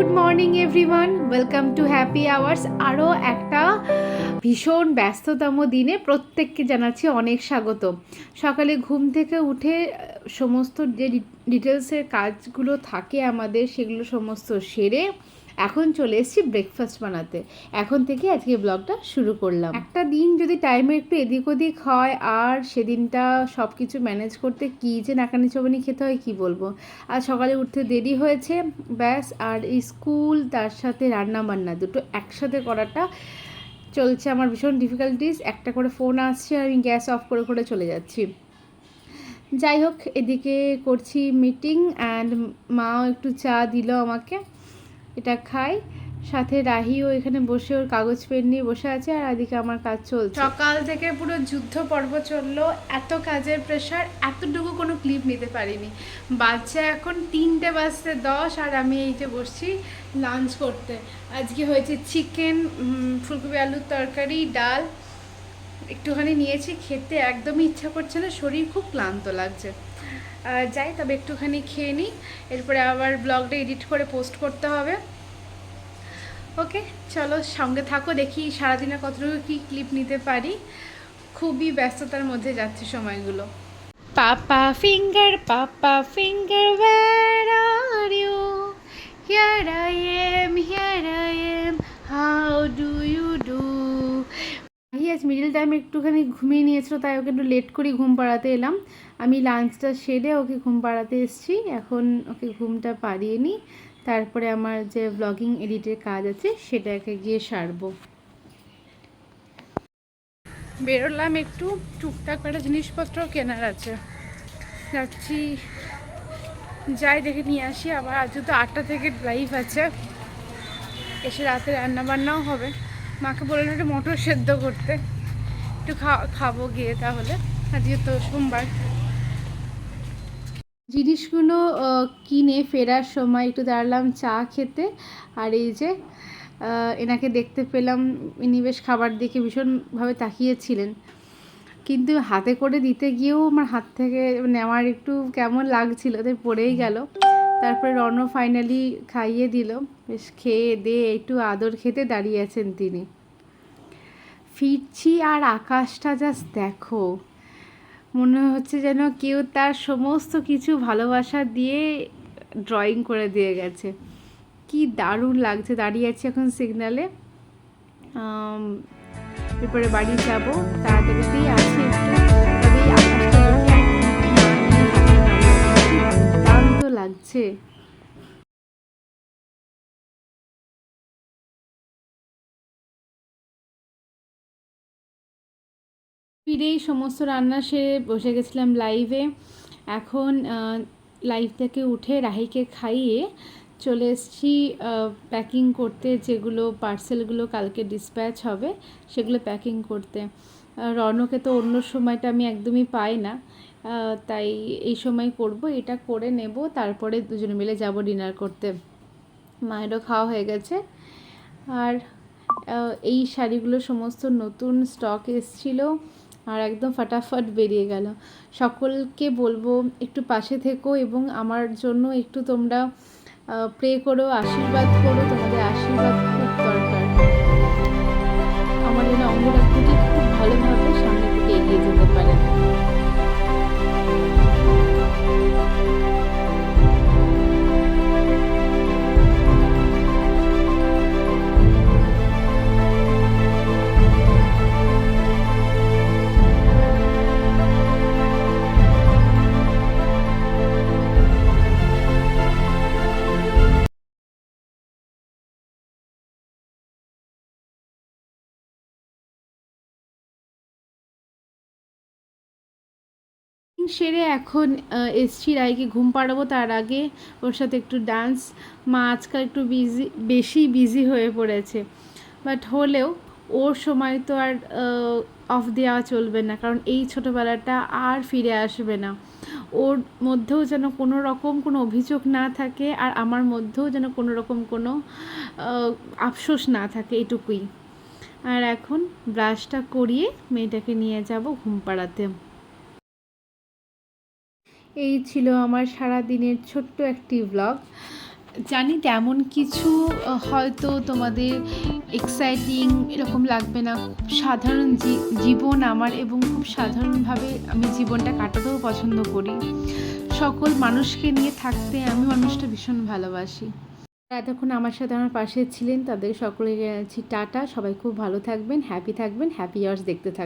Good morning, everyone. Welcome to happy hours. আরও একটা ভীষণ ব্যস্ততম দিনে প্রত্যেককে জানাচ্ছি অনেক স্বাগত। সকালে ঘুম থেকে উঠে সমস্ত যে ডিটেলসের কাজগুলো থাকে আমাদের, সেগুলো সমস্ত সেরে এখন চলে এসেছি ব্রেকফাস্ট বানাতে। এখন থেকে আজকে ব্লগটা শুরু করলাম। একটা দিন যদি টাইমে একটু এদিক ওদিক হয়, আর সেদিনটা সব কিছু ম্যানেজ করতে কী যে নাকানি চবানি খেতে হয় কি বলব? আর সকালে উঠতে দেরি হয়েছে, ব্যাস, আর স্কুল তার সাথে রান্না বান্না দুটো একসাথে করাটা চলছে আমার ভীষণ ডিফিকাল্টিস একটা করে ফোন আসছে আর আমি গ্যাস অফ করে করে চলে যাচ্ছি। যাই হোক, এদিকে করছি মিটিং অ্যান্ড মাও একটু চা দিল আমাকে। এটা খাই। সাথে রাহিও এখানে বসে, ওর কাগজ, পেন নিয়ে বসে আছে আর আদিকে আমার কাজ চলছে। সকাল থেকে পুরো যুদ্ধ পর্ব চলল, এত কাজের প্রেশার এতটুকু কোনো ক্লিপ নিতে পারিনি। বাচ্চা এখন তিনটে বাজতে দশ আর আমি এই যে বসছি লাঞ্চ করতে। আজকে হয়েছে চিকেন ফুলকপি আলুর তরকারি, ডাল একটুখানি নিয়েছি, খেতে একদমই ইচ্ছা করছে না, শরীর খুব ক্লান্ত লাগছে। যাই, তবে একটুখানি খেয়ে নিই, এরপরে আবার ব্লগটা এডিট করে পোস্ট করতে হবে। ওকে, চলো সঙ্গে থাকো, দেখি সারাদিনে কতটুকু কী ক্লিপ নিতে পারি। খুবই ব্যস্ততার মধ্যে যাচ্ছে সময়গুলো। Papa finger papa finger here I am here I am how do you do এই আজ মিডিল টাইম একটুখানি ঘুমিয়ে নিয়েছিল, তাই ওকে একটু লেট করে ঘুম পাড়াতে এলাম। আমি লাঞ্চটা সেরে ওকে ঘুম পাড়াতে এসেছি, এখন ওকে ঘুমটা পাড়িয়ে নিই। তারপরে আমার যে ব্লগিং এডিটের কাজ আছে, সেটাকে গিয়ে সারবো। বেরোলাম একটু, টুকটাক একটা জিনিসপত্র কেনার আছে। যাচ্ছি যাই দেখে নিয়ে আসি, আবার আজ তো আটটা থেকে লাইভ আছে। এসে রাতে রান্না বান্নাও হবে। মাকে বললাম একটু মটর সেদ্ধ করতে। একটু খাব গিয়ে তাহলে। আজকে তো সোমবার। জিনিসগুলো কিনে ফেরার সময় একটু দাঁড়ালাম চা খেতে। আর এই যে এনাকে দেখতে পেলাম। ইনি বেশ খাবার দেখে ভীষণভাবে তাকিয়েছিলেন। কিন্তু হাতে করে দিতে গিয়েও আমার হাত থেকে নেওয়ার একটু কেমন লাগছিল, তাই পড়েই গেল। তারপরে রণ ফাইনালি খাইয়ে দিল। বেশ খেয়ে দিয়ে একটু আদর খেতে দাঁড়িয়ে আছেন তিনি। ফিরছি আর আকাশটা জাস্ট দেখো। মনে হচ্ছে যেন কেউ তার সমস্ত কিছু ভালোবাসা দিয়ে ড্রয়িং করে দিয়ে গেছে। কি দারুণ লাগছে, দাঁড়িয়ে আছি এখন সিগনালে এরপরে বাড়ি যাব তাড়াতাড়িতেই আছে একটু। লাগছে ফিরেই সমস্ত রান্না সেরে বসে গেছিলাম লাইভে এখন লাইভ থেকে উঠে রাহিকে খাইয়ে চলে এসেছি প্যাকিং করতে যেগুলো পার্সেলগুলো কালকে ডিসপ্যাচ হবে সেগুলো প্যাকিং করতে। রনকে তো অন্য সময়টা আমি একদমই পাই না। তাই এই সময় করব, এটা করে নেব, তারপরে দুজনে মিলে যাব ডিনার করতে। মায়েরও খাওয়া হয়ে গেছে। আর এই শাড়িগুলো সমস্ত নতুন স্টক এসছিল আর একদম ফাটাফাট বেরিয়ে গেল। সকলকে বলব একটু পাশে থেকো এবং আমার জন্য একটু তোমরা প্রে করো, আশীর্বাদ করো, তোমাদের আশীর্বাদ খুব দরকার। সেরে এখন এসছি রায়কে ঘুম পাড়াবো তার আগে। ওর সাথে একটু ডান্স মা আজকাল একটু বিজি বেশি বিজি হয়ে পড়েছে। বাট হলেও ওর সময় তো আর অফ দেওয়া চলবে না। কারণ এই ছোটোবেলাটা আর ফিরে আসবে না। ওর মধ্যেও যেন কোনো রকম কোনো অভিযোগ না থাকে আর আমার মধ্যেও যেন কোনো রকম কোনো আফসোস না থাকে এটুকুই। আর এখন ব্রাশটা করিয়ে মেয়েটাকে নিয়ে যাব ঘুম পাড়াতে। এই ছিল আমার সারা দিনের ছোট্ট একটি ব্লগ জানি তেমন কিছু হয়তো তোমাদের এক্সাইটিং এরকম লাগবে না। সাধারণ জীবন আমার এবং খুব সাধারণভাবে আমি জীবনটা কাটাতেও পছন্দ করি। সকল মানুষকে নিয়ে থাকতে আমি মানুষটা ভীষণ ভালোবাসি। এতক্ষণ আমার সাথে আমার পাশে ছিলেন, তাদের সকলে জানাচ্ছি টাটা। সবাই খুব ভালো থাকবেন হ্যাপি থাকবেন হ্যাপি ইয়ার্স দেখতে থাকবেন।